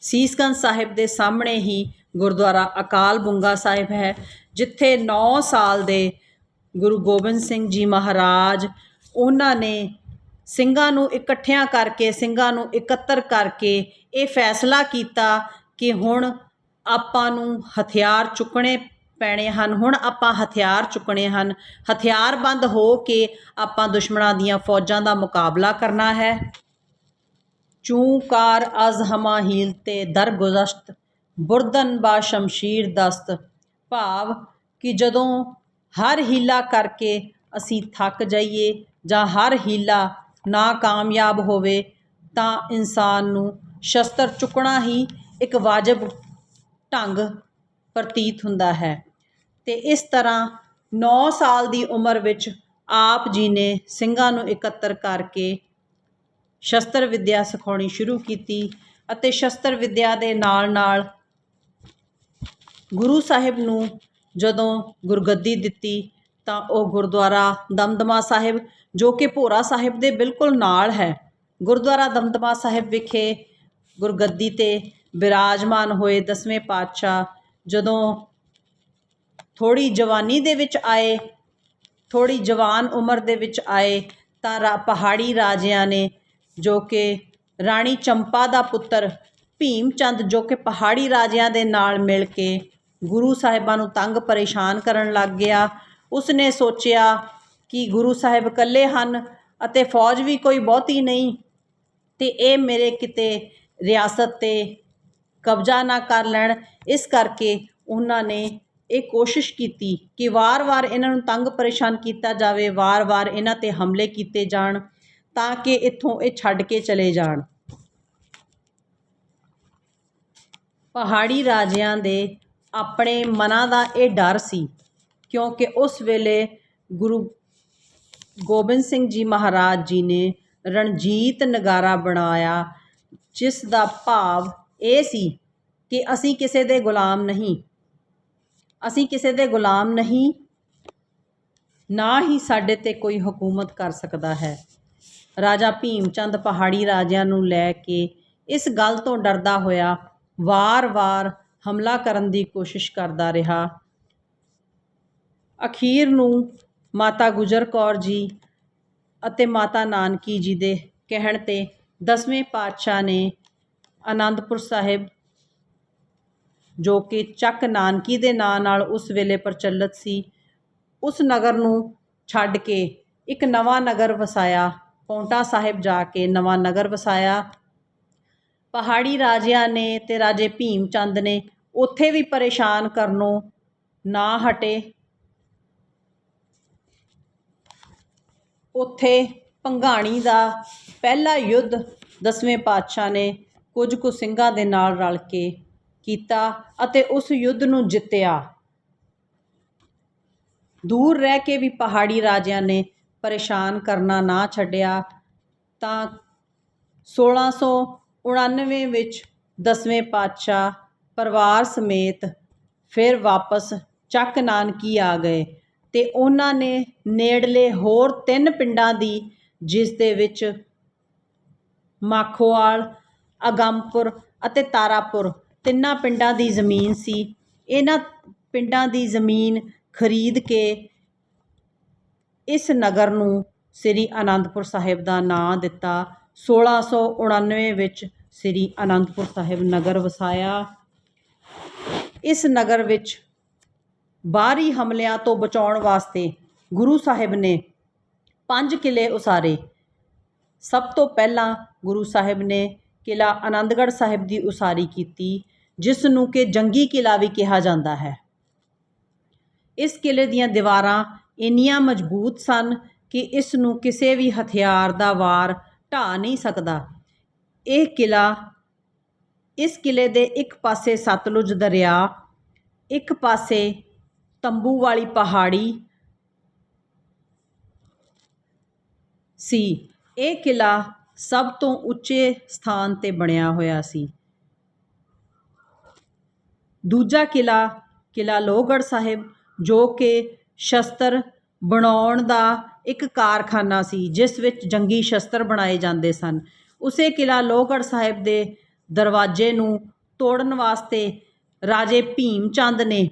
ਸੀਸਗੰਜ ਸਾਹਿਬ ਦੇ ਸਾਹਮਣੇ ਹੀ ਗੁਰਦੁਆਰਾ ਅਕਾਲ ਬੁੰਗਾ ਸਾਹਿਬ ਹੈ, ਜਿੱਥੇ 9 ਸਾਲ ਦੇ ਗੁਰੂ ਗੋਬਿੰਦ ਸਿੰਘ ਜੀ ਮਹਾਰਾਜ ਉਹਨਾਂ ਨੇ ਸਿੰਘਾਂ ਨੂੰ ਇਕੱਠਿਆਂ ਕਰਕੇ, ਸਿੰਘਾਂ ਨੂੰ ਇਕੱਤਰ ਕਰਕੇ ਇਹ ਫੈਸਲਾ ਕੀਤਾ ਕਿ ਹੁਣ ਆਪਾਂ ਨੂੰ ਹਥਿਆਰ ਚੁੱਕਣੇ ਪੈਣੇ ਹਨ, ਹੁਣ ਆਪਾਂ ਹਥਿਆਰ ਚੁੱਕਣੇ ਹਨ। ਹਥਿਆਰਬੰਦ ਹੋ ਕੇ ਆਪਾਂ ਦੁਸ਼ਮਣਾਂ ਦੀਆਂ ਫੌਜਾਂ ਦਾ ਮੁਕਾਬਲਾ ਕਰਨਾ ਹੈ। ਚੂਕਾਰ ਅਜ਼ ਹਮਾ ਹੀਲ ਤੇ ਦਰ ਬੁਰਦਨ ਬਾ ਸ਼ਮਸ਼ੀਰ ਦਸਤ। ਭਾਵ ਕਿ ਜਦੋਂ ਹਰ ਹੀਲਾ ਕਰਕੇ ਅਸੀਂ ਥੱਕ ਜਾਈਏ ਜਾਂ ਹਰ ਹੀਲਾ ਨਾ ਕਾਮਯਾਬ ਹੋਵੇ, ਤਾਂ ਇਨਸਾਨ ਨੂੰ ਸ਼ਸਤਰ ਚੁੱਕਣਾ ਹੀ ਇੱਕ ਵਾਜਬ ਢੰਗ ਪ੍ਰਤੀਤ ਹੁੰਦਾ ਹੈ। ਤੇ ਇਸ ਤਰ੍ਹਾਂ 9 ਸਾਲ ਦੀ ਉਮਰ ਵਿੱਚ ਆਪ ਜੀ ਨੇ ਸਿੰਘਾਂ ਨੂੰ ਇਕੱਤਰ ਕਰਕੇ ਸ਼ਸਤਰ ਵਿੱਦਿਆ ਸਿਖਾਉਣੀ ਸ਼ੁਰੂ ਕੀਤੀ ਅਤੇ ਸ਼ਸਤਰ ਵਿੱਦਿਆ ਦੇ ਨਾਲ ਨਾਲ ਗੁਰੂ ਸਾਹਿਬ ਨੂੰ ਜਦੋਂ ਗੁਰਗੱਦੀ ਦਿੱਤੀ ਤਾਂ ਉਹ ਗੁਰਦੁਆਰਾ ਦਮਦਮਾ ਸਾਹਿਬ, ਜੋ ਕਿ ਭੋਰਾ ਸਾਹਿਬ ਦੇ ਬਿਲਕੁਲ ਨਾਲ ਹੈ। ਗੁਰਦੁਆਰਾ ਦਮਦਮਾ ਸਾਹਿਬ ਵਿਖੇ ਗੁਰਗੱਦੀ ਤੇ ਬਿਰਾਜਮਾਨ ਹੋਏ ਦਸਵੇਂ ਪਾਤਸ਼ਾਹ ਜਦੋਂ ਥੋੜੀ ਜਵਾਨੀ ਦੇ ਵਿੱਚ ਆਏ ਥੋੜੀ ਜਵਾਨ ਉਮਰ ਦੇ ਵਿੱਚ ਆਏ ਤਾਂ ਰਾ, ਪਹਾੜੀ ਰਾਜਿਆਂ ਨੇ ਜੋ ਕਿ ਰਾਣੀ ਚੰਪਾ ਦਾ ਪੁੱਤਰ ਭੀਮ ਚੰਦ ਜੋ ਕਿ ਪਹਾੜੀ ਰਾਜਿਆਂ ਦੇ ਨਾਲ ਮਿਲ ਕੇ ਗੁਰੂ ਸਾਹਿਬਾਂ ਨੂੰ ਤੰਗ ਪਰੇਸ਼ਾਨ ਕਰਨ ਲੱਗ ਗਿਆ। ਉਸਨੇ ਸੋਚਿਆ ਕਿ ਗੁਰੂ ਸਾਹਿਬ ਇਕੱਲੇ ਹਨ ਅਤੇ ਫੌਜ ਵੀ ਕੋਈ ਬਹੁਤੀ ਨਹੀਂ ਤੇ ਇਹ ਮੇਰੇ ਕਿਤੇ ਰਿਆਸਤ ਤੇ ਕਬਜ਼ਾ ਨਾ ਕਰ ਲੈਣ। ਇਸ ਕਰਕੇ ਉਹਨਾਂ ਨੇ ਇਹ ਕੋਸ਼ਿਸ਼ ਕੀਤੀ ਕਿ ਵਾਰ-ਵਾਰ ਇਹਨਾਂ ਨੂੰ ਤੰਗ ਪਰੇਸ਼ਾਨ ਕੀਤਾ ਜਾਵੇ, ਵਾਰ-ਵਾਰ ਇਹਨਾਂ ਤੇ ਹਮਲੇ ਕੀਤੇ ਜਾਣ। ਤਾਂ ਕਿ ਇੱਥੋਂ ਇਹ ਛੱਡ ਕੇ ਚਲੇ ਜਾਣ। ਪਹਾੜੀ ਰਾਜਿਆਂ ਦੇ ਆਪਣੇ ਮਨਾਂ ਦਾ ਇਹ ਡਰ ਸੀ, ਕਿਉਂਕਿ ਉਸ ਵੇਲੇ ਗੁਰੂ ਗੋਬਿੰਦ ਸਿੰਘ ਜੀ ਮਹਾਰਾਜ ਜੀ ਨੇ ਰਣਜੀਤ ਨਗਾਰਾ ਬਣਾਇਆ, ਜਿਸ ਦਾ ਭਾਵ ਇਹ ਸੀ ਕਿ ਅਸੀਂ ਕਿਸੇ ਦੇ ਗੁਲਾਮ ਨਹੀਂ। ਅਸੀਂ ਕਿਸੇ ਦੇ ਗੁਲਾਮ ਨਹੀਂ, ਨਾ ਹੀ ਸਾਡੇ ਤੇ ਕੋਈ ਹਕੂਮਤ ਕਰ ਸਕਦਾ ਹੈ। ਰਾਜਾ ਭੀਮ ਚੰਦ ਪਹਾੜੀ ਰਾਜਿਆਂ ਨੂੰ ਲੈ ਕੇ ਇਸ ਗੱਲ ਤੋਂ ਡਰਦਾ ਹੋਇਆ ਵਾਰ-ਵਾਰ ਹਮਲਾ ਕਰਨ ਦੀ ਕੋਸ਼ਿਸ਼ ਕਰਦਾ ਰਿਹਾ। ਅਖੀਰ ਨੂੰ ਮਾਤਾ ਗੁਜਰ ਕੌਰ ਜੀ ਅਤੇ ਮਾਤਾ ਨਾਨਕੀ ਜੀ ਦੇ ਕਹਿਣ ਤੇ ਦਸਵੇਂ ਪਾਤਸ਼ਾਹ ਨੇ ਆਨੰਦਪੁਰ ਸਾਹਿਬ, ਜੋ ਕਿ ਚੱਕ ਨਾਨਕੀ ਦੇ ਨਾਂ ਨਾਲ ਉਸ ਵੇਲੇ ਪ੍ਰਚਲਿਤ ਸੀ, ਉਸ ਨਗਰ ਨੂੰ ਛੱਡ ਕੇ ਇੱਕ ਨਵਾਂ ਨਗਰ ਵਸਾਇਆ। ਪੌਂਟਾ ਸਾਹਿਬ ਜਾ ਕੇ ਨਵਾਂ ਨਗਰ ਵਸਾਇਆ। ਪਹਾੜੀ ਰਾਜਿਆਂ ਨੇ ਤੇ ਰਾਜੇ ਭੀਮ ਚੰਦ ਨੇ ਉੱਥੇ ਵੀ ਪਰੇਸ਼ਾਨ ਕਰਨੋਂ ਨਾ ਹਟੇ। ਉੱਥੇ ਭੰਗਾਣੀ ਦਾ ਪਹਿਲਾ ਯੁੱਧ ਦਸਵੇਂ ਪਾਤਸ਼ਾਹ ਨੇ ਕੁਝ ਕੁ ਸਿੰਘਾਂ ਦੇ ਨਾਲ ਰਲ ਕੇ ਕੀਤਾ ਅਤੇ ਉਸ ਯੁੱਧ ਨੂੰ ਜਿੱਤਿਆ। ਦੂਰ ਰਹਿ ਕੇ ਵੀ ਪਹਾੜੀ ਰਾਜਿਆਂ ਨੇ ਪਰੇਸ਼ਾਨ ਕਰਨਾ ਨਾ ਛੱਡਿਆ, ਤਾਂ 1699 ਵਿੱਚ ਦਸਵੇਂ ਪਾਤਸ਼ਾਹ ਪਰਿਵਾਰ ਸਮੇਤ ਫਿਰ ਵਾਪਸ ਚੱਕ ਨਾਨਕੀ ਆ ਗਏ ਤੇ ਉਹਨਾਂ ਨੇ ਨੇੜਲੇ ਹੋਰ ਤਿੰਨ ਪਿੰਡਾਂ ਦੀ, ਜਿਸ ਦੇ ਵਿੱਚ ਮਾਖੋਵਾਲ ਅਗੰਮਪੁਰ ਅਤੇ ਤਾਰਾਪੁਰ ਤਿੰਨਾਂ ਪਿੰਡਾਂ ਦੀ ਜ਼ਮੀਨ ਸੀ। ਇਹਨਾਂ ਪਿੰਡਾਂ ਦੀ ਜ਼ਮੀਨ ਖਰੀਦ ਕੇ ਇਸ ਨਗਰ ਨੂੰ ਸ੍ਰੀ ਅਨੰਦਪੁਰ ਸਾਹਿਬ ਦਾ ਨਾਂ ਦਿੱਤਾ। 1699 ਵਿੱਚ ਸ੍ਰੀ ਅਨੰਦਪੁਰ ਸਾਹਿਬ ਨਗਰ ਵਸਾਇਆ। ਇਸ ਨਗਰ ਵਿੱਚ ਬਾਹਰੀ ਹਮਲਿਆਂ ਤੋਂ ਬਚਾਉਣ ਵਾਸਤੇ ਗੁਰੂ ਸਾਹਿਬ ਨੇ ਪੰਜ ਕਿਲੇ ਉਸਾਰੇ। ਸਭ ਤੋਂ ਪਹਿਲਾਂ ਗੁਰੂ ਸਾਹਿਬ ਨੇ ਕਿਲਾ ਆਨੰਦਗੜ੍ਹ ਸਾਹਿਬ ਦੀ ਉਸਾਰੀ ਕੀਤੀ, ਜਿਸ ਨੂੰ ਕਿ ਜੰਗੀ ਕਿਲਾ ਵੀ ਕਿਹਾ ਜਾਂਦਾ ਹੈ। ਇਸ ਕਿਲੇ ਦੀਆਂ ਦੀਵਾਰਾਂ ਇੰਨੀਆਂ ਮਜ਼ਬੂਤ ਸਨ ਕਿ ਇਸ ਨੂੰ ਕਿਸੇ ਵੀ ਹਥਿਆਰ ਦਾ ਵਾਰ ਢਾਹ ਨਹੀਂ ਸਕਦਾ। ਇਹ ਕਿਲਾ ਇਸ ਕਿਲੇ ਦੇ ਇੱਕ ਪਾਸੇ ਸਤਲੁਜ ਦਰਿਆ, ਇੱਕ ਪਾਸੇ ਤੰਬੂ ਵਾਲੀ ਪਹਾੜੀ ਸੀ। ਇਹ ਕਿਲਾ ਸਭ ਤੋਂ ਉੱਚੇ ਸਥਾਨ ਤੇ ਬਣਿਆ ਹੋਇਆ ਸੀ। ਦੂਜਾ ਕਿਲਾ ਕਿਲਾ ਲੋਹਗੜ੍ਹ ਸਾਹਿਬ, ਜੋ ਕਿ ਸ਼ਸਤਰ ਬਣਾਉਣ ਦਾ ਇੱਕ ਕਾਰਖਾਨਾ ਸੀ, ਜਿਸ ਵਿੱਚ ਜੰਗੀ ਸ਼ਸਤਰ ਬਣਾਏ ਜਾਂਦੇ ਸਨ। ਉਸੇ ਕਿਲਾ ਲੋਹਗੜ੍ਹ ਸਾਹਿਬ ਦੇ ਦਰਵਾਜ਼ੇ ਨੂੰ ਤੋੜਨ ਵਾਸਤੇ ਰਾਜੇ ਭੀਮ ਚੰਦ ਨੇ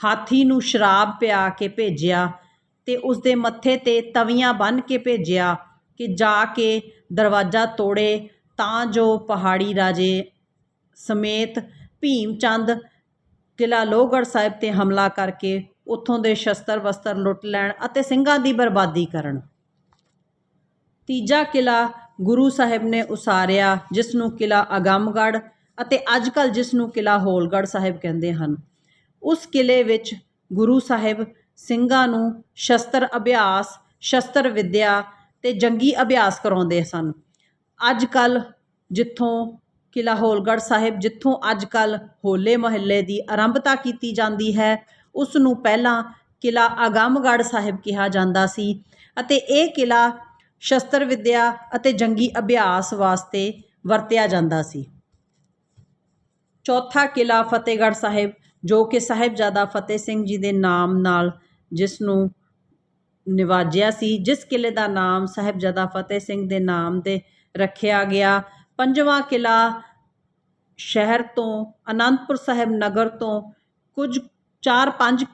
ਹਾਥੀ ਨੂੰ ਸ਼ਰਾਬ ਪਿਆ ਕੇ ਭੇਜਿਆ ਤੇ ਉਸ ਦੇ ਮੱਥੇ ਤੇ ਤਵੀਆਂ ਬੰਨ੍ਹ ਕੇ ਭੇਜਿਆ ਕਿ ਜਾ ਕੇ ਦਰਵਾਜ਼ਾ ਤੋੜੇ ਤਾਂ ਜੋ ਪਹਾੜੀ ਰਾਜੇ ਸਮੇਤ ਭੀਮ ਚੰਦ ਕਿਲ੍ਹਾ ਲੋਹਗੜ੍ਹ ਸਾਹਿਬ ਤੇ ਹਮਲਾ ਕਰਕੇ ਉੱਥੋਂ ਦੇ ਸ਼ਸਤਰ ਵਸਤਰ ਲੁੱਟ ਲੈਣ ਅਤੇ ਸਿੰਘਾਂ ਦੀ ਬਰਬਾਦੀ ਕਰਨ। ਤੀਜਾ ਕਿਲ੍ਹਾ ਗੁਰੂ ਸਾਹਿਬ ਨੇ ਉਸਾਰਿਆ ਜਿਸ ਨੂੰ ਕਿਲ੍ਹਾ ਅਗੰਮਗੜ੍ਹ ਅਤੇ ਅੱਜ ਕੱਲ੍ਹ ਜਿਸ ਨੂੰ ਕਿਲ੍ਹਾ ਹੋਲਗੜ੍ਹ ਸਾਹਿਬ ਕਹਿੰਦੇ ਹਨ। ਉਸ ਕਿਲ੍ਹੇ ਵਿੱਚ ਗੁਰੂ ਸਾਹਿਬ ਸਿੰਘਾਂ ਨੂੰ ਸ਼ਸਤਰ ਅਭਿਆਸ, ਸ਼ਸਤਰ ਵਿੱਦਿਆ ਤੇ ਜੰਗੀ ਅਭਿਆਸ ਕਰਾਉਂਦੇ ਸਨ। ਅੱਜ ਕੱਲ੍ਹ ਜਿੱਥੋਂ ਕਿਲ੍ਹਾ ਹੋਲਗੜ੍ਹ ਸਾਹਿਬ, ਜਿੱਥੋਂ ਅੱਜ ਕੱਲ੍ਹ ਹੋਲੇ ਮਹੱਲੇ ਦੀ ਆਰੰਭਤਾ ਕੀਤੀ ਜਾਂਦੀ ਹੈ ਉਸ ਨੂੰ ਪਹਿਲਾਂ ਕਿਲ੍ਹਾ ਆਗਮਗੜ੍ਹ ਸਾਹਿਬ ਕਿਹਾ ਜਾਂਦਾ ਸੀ ਅਤੇ ਇਹ ਕਿਲ੍ਹਾ ਸ਼ਸਤਰ ਵਿੱਦਿਆ ਅਤੇ ਜੰਗੀ ਅਭਿਆਸ ਵਾਸਤੇ ਵਰਤਿਆ ਜਾਂਦਾ ਸੀ। ਚੌਥਾ ਕਿਲ੍ਹਾ ਫਤਿਹਗੜ੍ਹ ਸਾਹਿਬ, ਜੋ ਕਿ ਸਾਹਿਬਜ਼ਾਦਾ ਫਤਿਹ ਸਿੰਘ ਜੀ ਦੇ ਨਾਮ ਨਾਲ ਜਿਸ ਨੂੰ ਨਿਵਾਜਿਆ ਸੀ, ਜਿਸ ਕਿਲ੍ਹੇ ਦਾ ਨਾਮ ਸਾਹਿਬਜ਼ਾਦਾ ਫਤਿਹ ਸਿੰਘ ਦੇ ਨਾਮ ਤੇ ਰੱਖਿਆ ਗਿਆ, ਪੰਜਵਾਂ ਕਿਲ੍ਹਾ ਸ਼ਹਿਰ ਤੋਂ ਅਨੰਦਪੁਰ ਸਾਹਿਬ ਨਗਰ ਤੋਂ ਕੁਝ 4-5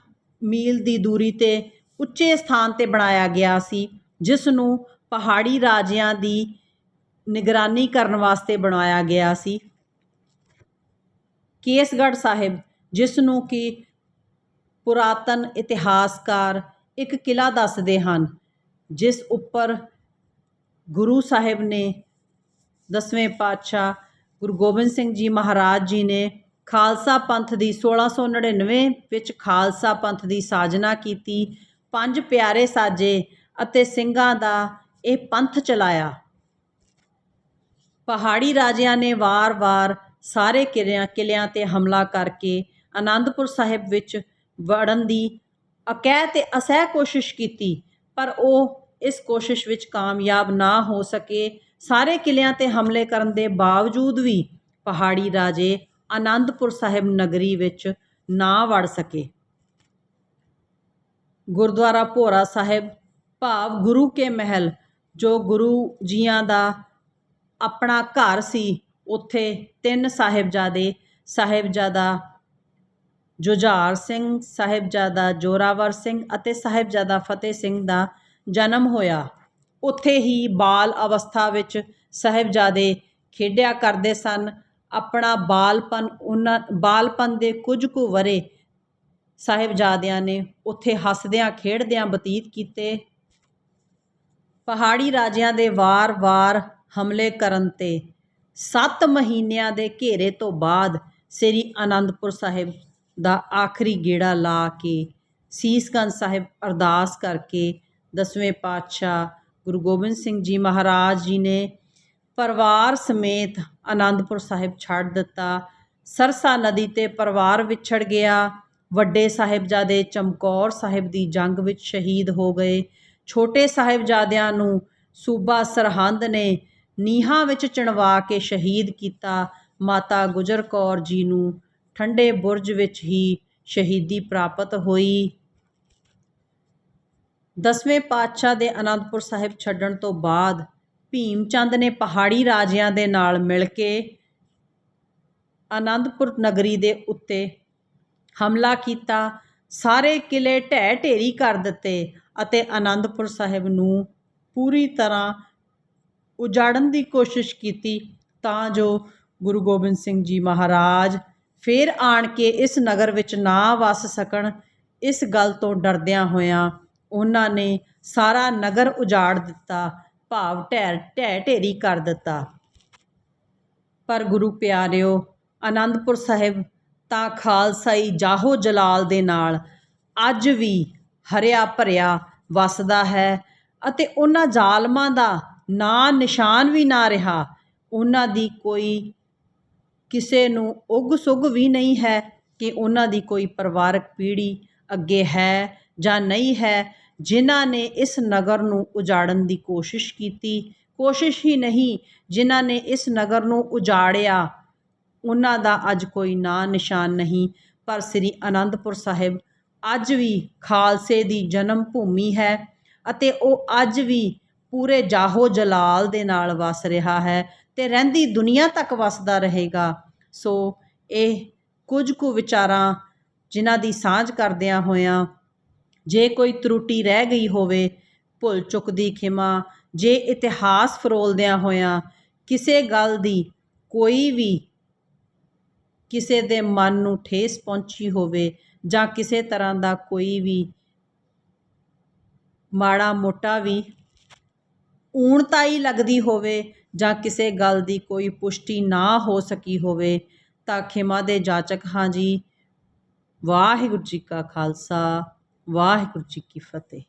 ਮੀਲ ਦੀ ਦੂਰੀ ਤੇ ਉੱਚੇ ਸਥਾਨ ਤੇ ਬਣਾਇਆ ਗਿਆ ਸੀ, ਜਿਸ ਨੂੰ ਪਹਾੜੀ ਰਾਜਿਆਂ ਦੀ ਨਿਗਰਾਨੀ ਕਰਨ ਵਾਸਤੇ ਬਣਾਇਆ ਗਿਆ ਸੀ। ਕੇਸਗੜ੍ਹ ਸਾਹਿਬ, ਜਿਸ ਨੂੰ ਕਿ ਪੁਰਾਤਨ ਇਤਿਹਾਸਕਾਰ ਇੱਕ ਕਿਲ੍ਹਾ ਦੱਸਦੇ ਹਨ, ਜਿਸ ਉੱਪਰ ਗੁਰੂ ਸਾਹਿਬ ਨੇ ਦਸਵੇਂ ਪਾਤਸ਼ਾਹ ਗੁਰੂ ਗੋਬਿੰਦ ਸਿੰਘ ਜੀ ਮਹਾਰਾਜ ਜੀ ਨੇ ਖਾਲਸਾ ਪੰਥ ਦੀ 1699 ਵਿੱਚ ਖਾਲਸਾ ਪੰਥ ਦੀ ਸਾਜਨਾ ਕੀਤੀ, ਪੰਜ ਪਿਆਰੇ ਸਾਜੇ ਅਤੇ ਸਿੰਘਾਂ ਦਾ ਇਹ ਪੰਥ ਚਲਾਇਆ। ਪਹਾੜੀ ਰਾਜਿਆਂ ਨੇ ਵਾਰ-ਵਾਰ ਸਾਰੇ ਕਿਲਿਆਂ ਕਿਲਿਆਂ ਤੇ ਹਮਲਾ ਕਰਕੇ ਆਨੰਦਪੁਰ ਸਾਹਿਬ ਵਿੱਚ ਵੜਨ ਦੀ ਅਕਹਿ ਤੇ ਅਸਹਿ ਕੋਸ਼ਿਸ਼ ਕੀਤੀ, ਪਰ ਉਹ ਇਸ ਕੋਸ਼ਿਸ਼ ਵਿੱਚ ਕਾਮਯਾਬ ਨਾ ਹੋ ਸਕੇ। ਸਾਰੇ ਕਿਲਿਆਂ ਤੇ ਹਮਲੇ ਕਰਨ ਦੇ ਬਾਵਜੂਦ ਵੀ ਪਹਾੜੀ ਰਾਜੇ ਆਨੰਦਪੁਰ ਸਾਹਿਬ ਨਗਰੀ ਵਿੱਚ ਨਾ ਵੜ ਸਕੇ। ਗੁਰਦੁਆਰਾ ਭੋਰਾ ਸਾਹਿਬ, ਭਾਵ ਗੁਰੂ ਕੇ ਮਹਿਲ, ਜੋ ਗੁਰੂ ਜੀਆਂ ਦਾ ਆਪਣਾ ਘਰ ਸੀ, ਉੱਥੇ ਤਿੰਨ ਸਾਹਿਬਜ਼ਾਦੇ, ਸਾਹਿਬਜ਼ਾਦਾ ਜੁਝਾਰ ਸਿੰਘ, ਸਾਹਿਬਜ਼ਾਦਾ ਜੋਰਾਵਰ ਸਿੰਘ ਅਤੇ ਸਾਹਿਬਜ਼ਾਦਾ ਫਤਿਹ ਸਿੰਘ ਦਾ ਜਨਮ ਹੋਇਆ। ਉੱਥੇ ਹੀ ਬਾਲ ਅਵਸਥਾ ਵਿੱਚ ਸਾਹਿਬਜ਼ਾਦੇ ਖੇਡਿਆ ਕਰਦੇ ਸਨ। ਆਪਣਾ ਬਾਲਪਨ ਉਹਨਾਂ, ਬਾਲਪਨ ਦੇ ਕੁਝ ਕੁ ਵਰੇ ਸਾਹਿਬਜ਼ਾਦਿਆਂ ਨੇ ਉੱਥੇ ਹੱਸਦਿਆਂ, ਖੇਡਦਿਆਂ ਬਤੀਤ ਕੀਤੇ। ਪਹਾੜੀ ਰਾਜਿਆਂ ਦੇ ਵਾਰ-ਵਾਰ ਹਮਲੇ ਕਰਨ ਤੇ 7 ਮਹੀਨਿਆਂ ਦੇ ਘੇਰੇ ਤੋਂ ਬਾਅਦ ਸ੍ਰੀ ਆਨੰਦਪੁਰ ਸਾਹਿਬ ਦਾ ਆਖਰੀ ਗੇੜਾ ਲਾ ਕੇ ਸੀਸਗੰਜ ਸਾਹਿਬ ਅਰਦਾਸ ਕਰਕੇ ਦਸਵੇਂ ਪਾਤਸ਼ਾਹ ਗੁਰੂ ਗੋਬਿੰਦ ਸਿੰਘ ਜੀ ਮਹਾਰਾਜ ਜੀ ਨੇ ਪਰਿਵਾਰ ਸਮੇਤ ਆਨੰਦਪੁਰ ਸਾਹਿਬ ਛੱਡ ਦਿੱਤਾ। ਸਰਸਾ ਨਦੀ ਤੇ ਪਰਿਵਾਰ ਵਿਛੜ ਗਿਆ। ਵੱਡੇ ਸਾਹਿਬਜ਼ਾਦੇ ਚਮਕੌਰ ਸਾਹਿਬ ਦੀ ਜੰਗ ਵਿੱਚ ਸ਼ਹੀਦ ਹੋ ਗਏ। ਛੋਟੇ ਸਾਹਿਬਜ਼ਾਦਿਆਂ ਨੂੰ ਸੂਬਾ ਸਰਹੰਦ ਨੇ ਨੀਹਾਂ ਵਿੱਚ ਚਿਣਵਾ ਕੇ ਸ਼ਹੀਦ ਕੀਤਾ। ਮਾਤਾ ਗੁਜਰ ਕੌਰ ਜੀ ਨੂੰ ਠੰਡੇ ਬੁਰਜ ਵਿੱਚ ਹੀ ਸ਼ਹੀਦੀ ਪ੍ਰਾਪਤ ਹੋਈ। ਦਸਵੇਂ ਪਾਤਸ਼ਾਹ ਦੇ ਅਨੰਦਪੁਰ ਸਾਹਿਬ ਛੱਡਣ ਤੋਂ ਬਾਅਦ ਭੀਮ ਚੰਦ ਨੇ ਪਹਾੜੀ ਰਾਜਿਆਂ ਦੇ ਨਾਲ ਮਿਲ ਕੇ ਆਨੰਦਪੁਰ ਨਗਰੀ ਦੇ ਉੱਤੇ ਹਮਲਾ ਕੀਤਾ। ਸਾਰੇ ਕਿਲੇ ਢਹਿ ਢੇਰੀ ਕਰ ਦਿੱਤੇ ਅਤੇ ਅਨੰਦਪੁਰ ਸਾਹਿਬ ਨੂੰ ਪੂਰੀ ਤਰ੍ਹਾਂ ਉਜਾੜਨ ਦੀ ਕੋਸ਼ਿਸ਼ ਕੀਤੀ ਤਾਂ ਜੋ ਗੁਰੂ ਗੋਬਿੰਦ ਸਿੰਘ ਜੀ ਮਹਾਰਾਜ ਫੇਰ ਆਣ ਕੇ ਇਸ ਨਗਰ ਵਿੱਚ ਨਾ ਵਸ ਸਕਣ। ਇਸ ਗੱਲ ਤੋਂ ਡਰਦਿਆਂ ਹੋਇਆਂ ਉਹਨਾਂ ਨੇ ਸਾਰਾ ਨਗਰ ਉਜਾੜ ਦਿੱਤਾ ਭਾਵ ਢਹਿ ਢਹਿ ਢੇਰੀ ਕਰ ਦਿੱਤਾ। ਪਰ ਗੁਰੂ ਪਿਆਰਿਓ ਆਨੰਦਪੁਰ ਸਾਹਿਬ ਤਾਂ ਖਾਲਸਾਈ ਜਾਹੋ ਜਲਾਲ ਦੇ ਨਾਲ ਅੱਜ ਵੀ ਹਰਿਆ ਭਰਿਆ ਵਸਦਾ ਹੈ ਅਤੇ ਉਹਨਾਂ ਜ਼ਾਲਮਾਂ ਦਾ ਨਾਂ ਨਿਸ਼ਾਨ ਵੀ ਨਾ ਰਿਹਾ, ਉਹਨਾਂ ਦੀ ਕੋਈ ਕਿਸੇ ਨੂੰ ਉਗ ਸੁਗ ਵੀ ਨਹੀਂ ਹੈ ਕਿ ਉਹਨਾਂ ਦੀ ਕੋਈ ਪਰਿਵਾਰਕ ਪੀੜ੍ਹੀ ਅੱਗੇ ਹੈ ਜਾਂ ਨਹੀਂ ਹੈ। ਜਿਨ੍ਹਾਂ ਨੇ ਇਸ ਨਗਰ ਨੂੰ ਉਜਾੜਨ ਦੀ ਕੋਸ਼ਿਸ਼ ਕੀਤੀ। ਕੋਸ਼ਿਸ਼ ਹੀ ਨਹੀਂ, ਜਿਨ੍ਹਾਂ ਨੇ ਇਸ ਨਗਰ ਨੂੰ ਉਜਾੜਿਆ, ਉਹਨਾਂ ਦਾ ਅੱਜ ਕੋਈ ਨਾਂ ਨਿਸ਼ਾਨ ਨਹੀਂ। ਪਰ ਸ੍ਰੀ ਅਨੰਦਪੁਰ ਸਾਹਿਬ ਅੱਜ ਵੀ ਖਾਲਸੇ ਦੀ ਜਨਮ ਭੂਮੀ ਹੈ ਅਤੇ ਉਹ ਅੱਜ ਵੀ ਪੂਰੇ ਜਾਹੋ ਜਲਾਲ ਦੇ ਨਾਲ ਵਸ ਰਿਹਾ ਹੈ ਤੇ ਰਹਿੰਦੀ ਦੁਨੀਆ ਤੱਕ ਵਸਦਾ ਰਹੇਗਾ। ਸੋ ਇਹ ਕੁਝ ਕੁ ਵਿਚਾਰਾਂ ਜਿਨ੍ਹਾਂ ਦੀ ਸਾਂਝ ਕਰਦਿਆਂ ਹੋਇਆਂ ਜੇ ਕੋਈ ਤਰੁੱਟੀ ਰਹਿ ਗਈ ਹੋਵੇ, ਭੁੱਲ ਚੁੱਕ ਦੀ ਖਿਮਾ। ਜੇ ਇਤਿਹਾਸ ਫਰੋਲਦਿਆਂ ਹੋਇਆਂ ਕਿਸੇ ਗੱਲ ਦੀ ਕੋਈ ਵੀ ਕਿਸੇ ਦੇ ਮਨ ਨੂੰ ਠੇਸ ਪਹੁੰਚੀ ਹੋਵੇ ਜਾਂ ਕਿਸੇ ਤਰ੍ਹਾਂ ਦਾ ਕੋਈ ਵੀ ਮਾੜਾ ਮੋਟਾ ਵੀ ਊਣਤਾਈ ਲੱਗਦੀ ਹੋਵੇ ਜਾਂ ਕਿਸੇ ਗੱਲ ਦੀ ਕੋਈ ਪੁਸ਼ਟੀ ਨਾ ਹੋ ਸਕੀ ਹੋਵੇ, ਤਾਂ ਖਿਮਾ ਦੇ ਜਾਚਕ ਹਾਂ ਜੀ, ਵਾਹਿਗੁਰੂ ਜੀ ਕਾ ਖਾਲਸਾ। ਵਾਹਿਗੁਰੂ ਜੀ ਕੀ ਫਤਿਹ